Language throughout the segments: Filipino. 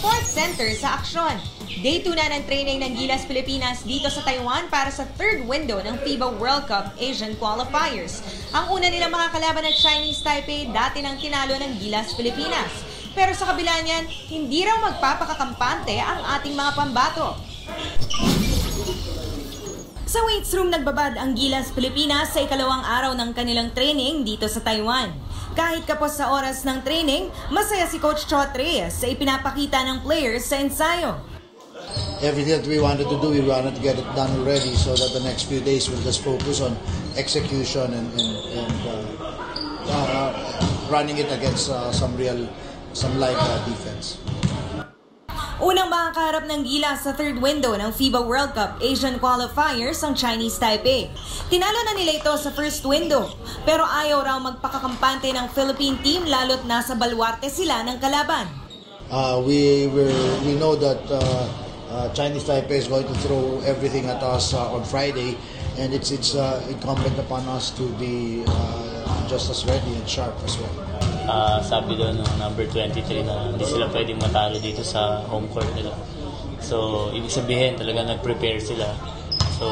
Sports Center sa aksyon. Day 2 na ng training ng Gilas Pilipinas dito sa Taiwan para sa third window ng FIBA World Cup Asian Qualifiers. Ang una nilang makakalaban ng Chinese Taipei dati nang tinalo ng Gilas Pilipinas. Pero sa kabila niyan, hindi raw magpapakakampante ang ating mga pambato. Sa weights room nagbabad ang Gilas Pilipinas sa ikalawang araw ng kanilang training dito sa Taiwan. Kahit kapos sa oras ng training, masaya si Coach Chot sa ipinapakita ng players sa ensayo. Everything that we wanted to do, we wanted to get it done already so that the next few days we'll just focus on execution and, and, and uh, uh, running it against uh, some real, some live uh, defense. Unang makakaharap ng gila sa third window ng FIBA World Cup Asian Qualifiers ang Chinese Taipei. Tinalo na nila ito sa first window, pero ayaw raw magpakakampante ng Philippine team lalo't nasa balwarte sila ng kalaban. Uh, we, we know that uh, uh, Chinese Taipei is going to throw everything at us uh, on Friday and it's, it's uh, incumbent upon us to be uh, just as ready and sharp as well. uh, sabi doon ng number 23 na hindi sila pwedeng matalo dito sa home court nila. So, ibig sabihin talaga nag-prepare sila. So,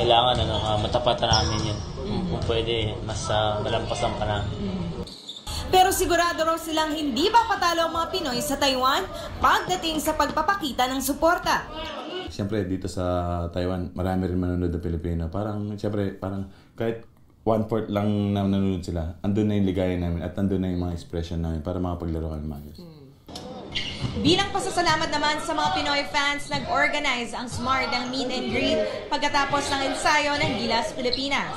kailangan ano, uh, matapatan namin yun. Kung pwede, mas uh, malampasan pa namin. Pero sigurado raw silang hindi papatalo ang mga Pinoy sa Taiwan pagdating sa pagpapakita ng suporta. Siyempre, dito sa Taiwan, marami rin manonood ng Pilipino. Parang, siyempre, parang kahit one-fourth lang na nanonood sila, andun na yung ligaya namin at andun na yung mga expression namin para makapaglaro kami maayos. Bilang pasasalamat naman sa mga Pinoy fans, nag-organize ang Smart ng meet and greet pagkatapos ng ensayo ng Gilas Pilipinas.